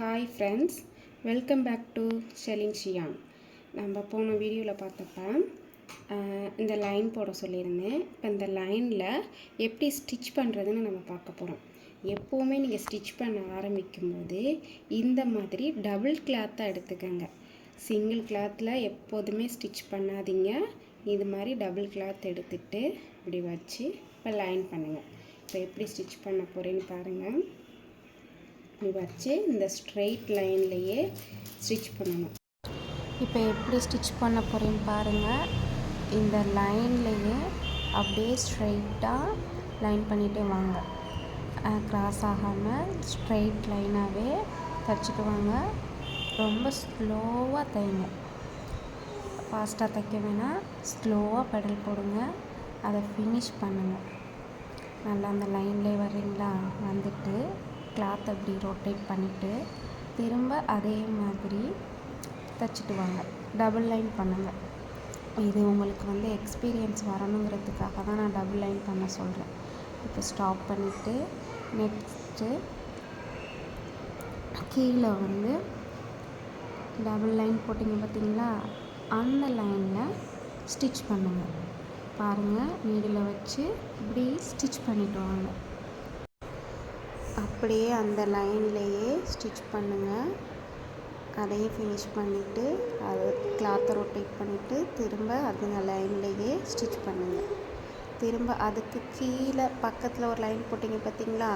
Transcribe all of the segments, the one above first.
Hi friends welcome back to Shelin Shiyan நம்ம போன வீடியோவில் பார்த்தப்ப இந்த லைன் போட சொல்லியிருந்தேன். இப்போ இந்த லைனில் எப்படி ஸ்டிச் பண்ணுறதுன்னு நம்ம பார்க்க போகிறோம் எப்போவுமே நீங்கள் ஸ்டிச் பண்ண ஆரம்பிக்கும் போது இந்த மாதிரி டபுள் கிளாத்தாக எடுத்துக்கோங்க. சிங்கிள் கிளாத்தில் எப்போதுமே ஸ்டிச் பண்ணாதீங்க. இது மாதிரி டபுள் கிளாத் எடுத்துகிட்டு இப்படி வச்சு இப்போ லைன் பண்ணுங்கள் இப்போ எப்படி ஸ்டிச் பண்ண போகிறேன்னு பாருங்கள் இப்படி வச்சு இந்த ஸ்ட்ரெயிட் லைன்லேயே ஸ்டிச் பண்ணணும். இப்போ எப்படி ஸ்டிச் பண்ண போகிறேன்னு பாருங்கள் இந்த லைன்லேயே அப்படியே ஸ்ட்ரைட்டாக லைன் பண்ணிகிட்டே வாங்க. க்ராஸ் ஆகாமல் ஸ்ட்ரைட் லைனாகவே தைச்சிட்டு வாங்க ரொம்ப ஸ்லோவாக தைங்க. ஃபாஸ்ட்டாக தைக்க வேணாம் ஸ்லோவாக பெடல் போடுங்க. அதை ஃபினிஷ் பண்ணுங்கள் நல்லா அந்த லைன்லேயே வர்றீங்களா? வந்துட்டு கிளாத் அப்படி ரொட்டேட் பண்ணிவிட்டு திரும்ப அதே மாதிரி தைச்சிட்டு வாங்க டபுள் லைன் பண்ணுங்கள் இது உங்களுக்கு வந்து எக்ஸ்பீரியன்ஸ் வரணுங்கிறதுக்காக தான் நான் டபுள் லைன் பண்ண சொல்கிறேன் இப்போ ஸ்டாப் பண்ணிவிட்டு நெக்ஸ்ட்டு கீழே வந்து டபுள் லைன் போட்டிங்க பார்த்தீங்களா? அந்த லைனில் ஸ்டிச் பண்ணுங்கள் பாருங்கள் நீடில் வச்சு இப்படி ஸ்டிச் பண்ணிவிட்டு வாங்க. அப்படியே அந்த லைன்லேயே ஸ்டிச் பண்ணுங்கள் அதையும் ஃபினிஷ் பண்ணிவிட்டு அது கிளாத்தை ரொட்டேட் பண்ணிவிட்டு திரும்ப அதுங்க லைன்லேயே ஸ்டிச் பண்ணுங்கள் திரும்ப அதுக்கு கீழே பக்கத்தில் ஒரு லைன் போட்டிங்க பார்த்தீங்களா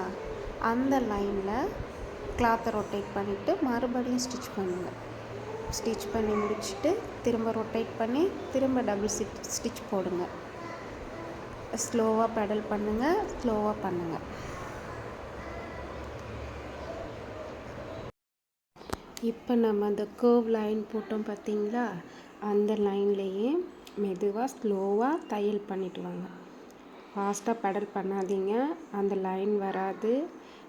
அந்த லைனில் கிளாத்தை ரொட்டேட் பண்ணிவிட்டு மறுபடியும் ஸ்டிச் பண்ணுங்கள் ஸ்டிச் பண்ணி முடிச்சுட்டு திரும்ப ரொட்டேட் பண்ணி திரும்ப டபுள் ஸ்டிச் ஸ்டிச் போடுங்க. ஸ்லோவாக பெடல் பண்ணுங்கள் ஸ்லோவாக பண்ணுங்கள் இப்போ நம்ம அந்த கேர்வ் லைன் போட்டோம் பார்த்தீங்களா? அந்த லைன்லேயே மெதுவாக ஸ்லோவாக தையல் பண்ணிட்டு வாங்க. ஃபாஸ்ட்டாக பெடல் பண்ணாதீங்க. அந்த லைன் வராது.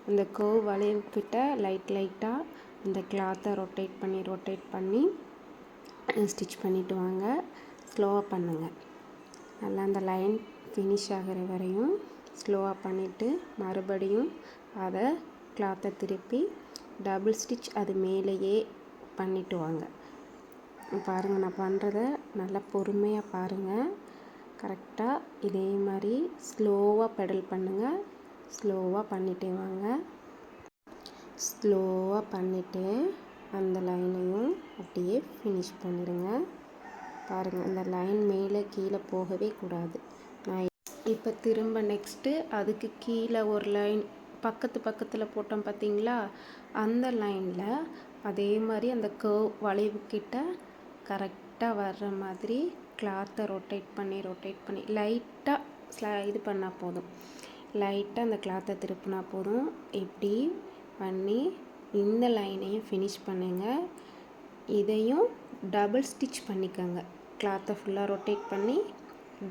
அந்த கேர்வ் வளைவுக்கிட்ட லைட் லைட்டாக அந்த கிளாத்தை ரொட்டேட் பண்ணி ரொட்டேட் பண்ணி ஸ்டிச் பண்ணிவிட்டு வாங்க. ஸ்லோவாக பண்ணுங்கள் நல்லா அந்த லைன் ஃபினிஷ் ஆகிற வரையும் ஸ்லோவாக பண்ணிவிட்டு மறுபடியும் அதை கிளாத்தை திருப்பி டபுள் ஸ்டிச் அது மேலேயே பண்ணிட்டு வாங்க. பாருங்கள் நான் பண்ணுறத நல்லா பொறுமையாக பாருங்கள் கரெக்டாக இதே மாதிரி ஸ்லோவாக பெடல் பண்ணுங்கள் ஸ்லோவாக பண்ணிட்டே வாங்க. ஸ்லோவாக பண்ணிவிட்டு அந்த லைனையும் அப்படியே ஃபினிஷ் பண்ணிடுங்க பாருங்கள் அந்த லைன் மேலே கீழே போகவே கூடாது. நான் இப்போ திரும்ப நெக்ஸ்ட்டு அதுக்கு கீழே ஒரு லைன் பக்கத்து பக்கத்தில் போட்டோம் பார்த்தீங்களா அந்த லைனில் அதே மாதிரி அந்த கர்வ் வளைவுக்கிட்ட கரெக்டாக வர்ற மாதிரி கிளாத்தை ரொட்டேட் பண்ணி ரொட்டேட் பண்ணி லைட்டாக ஸ்லா இது பண்ணால் போதும். லைட்டாக அந்த கிளாத்தை திருப்பினா போதும். இப்படி பண்ணி இந்த லைனையும் ஃபினிஷ் பண்ணுங்கள் இதையும் டபுள் ஸ்டிச் பண்ணிக்கோங்க. கிளாத்தை ஃபுல்லாக ரொட்டேட் பண்ணி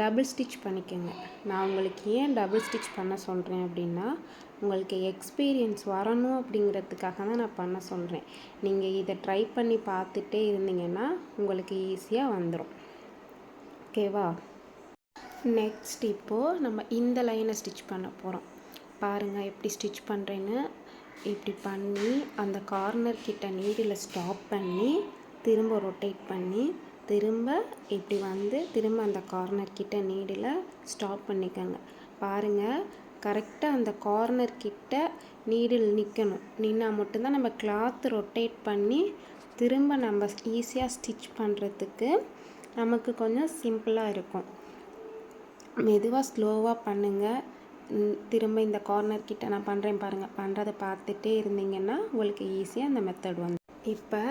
டபுள் ஸ்டிச் பண்ணிக்கோங்க. நான் உங்களுக்கு ஏன் டபுள் ஸ்டிச் பண்ண சொல்கிறேன் அப்படின்னா உங்களுக்கு எக்ஸ்பீரியன்ஸ் வரணும் அப்படிங்கிறதுக்காக தான் நான் பண்ண சொல்கிறேன் நீங்கள் இதை ட்ரை பண்ணி பார்த்துட்டே இருந்தீங்கன்னா உங்களுக்கு ஈஸியாக வந்துடும் ஓகேவா நெக்ஸ்ட் இப்போது நம்ம இந்த லைனை ஸ்டிச் பண்ண போகிறோம் பாருங்கள் எப்படி ஸ்டிச் பண்ணுறேன்னு இப்படி பண்ணி அந்த கார்னர் கிட்ட நீடில் ஸ்டாப் பண்ணி திரும்ப ரொட்டேட் பண்ணி திரும்ப இப்படி வந்து திரும்ப அந்த கார்னர் கிட்ட நீடில் ஸ்டாப் பண்ணிக்கோங்க. பாருங்கள் கரெக்டாக அந்த கார்னர் கிட்ட நீடில் நிற்கணும் நின்னால் மட்டும்தான் நம்ம கிளாத் ரொட்டேட் பண்ணி திரும்ப நம்ம ஈஸியாக ஸ்டிச் பண்ணுறதுக்கு நமக்கு கொஞ்சம் சிம்பிளாக இருக்கும். மெதுவாக ஸ்லோவாக பண்ணுங்கள் திரும்ப இந்த கார்னர் கிட்ட நான் பண்ணுறேன் பாருங்கள் பண்ணுறதை பார்த்துட்டே இருந்தீங்கன்னா உங்களுக்கு ஈஸியாக அந்த மெத்தட் வந்து இப்போ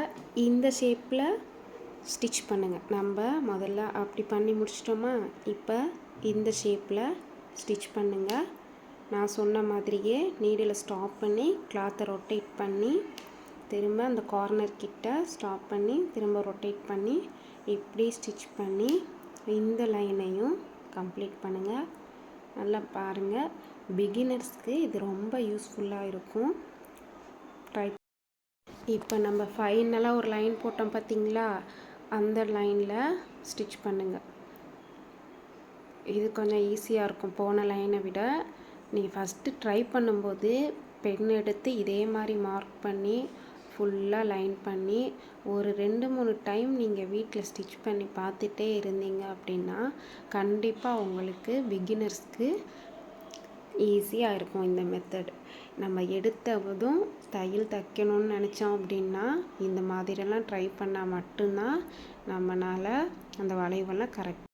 இந்த ஷேப்பில் ஸ்டிச் பண்ணுங்கள் நம்ம முதல்ல அப்படி பண்ணி முடிச்சிட்டோமா? இப்போ இந்த ஷேப்பில் ஸ்டிச் பண்ணுங்கள் நான் சொன்ன மாதிரியே நீடில் ஸ்டாப் பண்ணி கிளாத்தை ரொட்டேட் பண்ணி திரும்ப அந்த கார்னர் கிட்ட ஸ்டாப் பண்ணி திரும்ப ரொட்டேட் பண்ணி இப்படி ஸ்டிச் பண்ணி இந்த லைனையும் கம்ப்ளீட் பண்ணுங்கள் நல்லா பாருங்கள் பிகினர்ஸ்க்கு இது ரொம்ப யூஸ்ஃபுல்லாக இருக்கும். ட்ரை இப்போ நம்ம ஃபைனலாக ஒரு லைன் போட்டோம் பார்த்தீங்களா அந்த லைனில் ஸ்டிச் பண்ணுங்கள் இது கொஞ்சம் ஈஸியாக இருக்கும். போன லைனை விட நீங்கள் ஃபஸ்ட்டு ட்ரை பண்ணும்போது பென் எடுத்து இதே மாதிரி மார்க் பண்ணி ஃபுல்லாக லைன் பண்ணி ஒரு ரெண்டு மூணு டைம் நீங்கள் வீட்டில் ஸ்டிச் பண்ணி பார்த்துட்டே இருந்தீங்க அப்படின்னா கண்டிப்பாக உங்களுக்கு பிகினர்ஸ்க்கு ஈஸியாக இருக்கும் இந்த மெத்தட் நம்ம எடுத்ததும் தையல் தைக்கணும்னு நினச்சோம் அப்படின்னா இந்த மாதிரியெல்லாம் ட்ரை பண்ணால் மட்டும்தான் நம்மளால் அந்த வளைவெல்லாம் கரெக்ட்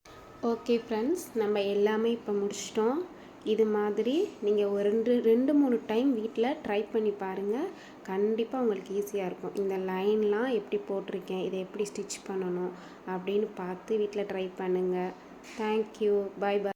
ஓகே ஃப்ரெண்ட்ஸ் நம்ம எல்லாமே இப்போ முடிச்சிட்டோம். இது மாதிரி நீங்கள் ஒரு ரெண்டு ரெண்டு மூணு டைம் வீட்டில் ட்ரை பண்ணி பாருங்கள் கண்டிப்பாக உங்களுக்கு ஈஸியாக இருக்கும். இந்த லைன்லாம் எப்படி போட்டிருக்கேன் இதை எப்படி ஸ்டிச் பண்ணணும் அப்படின்னு பார்த்து வீட்டில் ட்ரை பண்ணுங்கள் தேங்க்யூ பை பாய்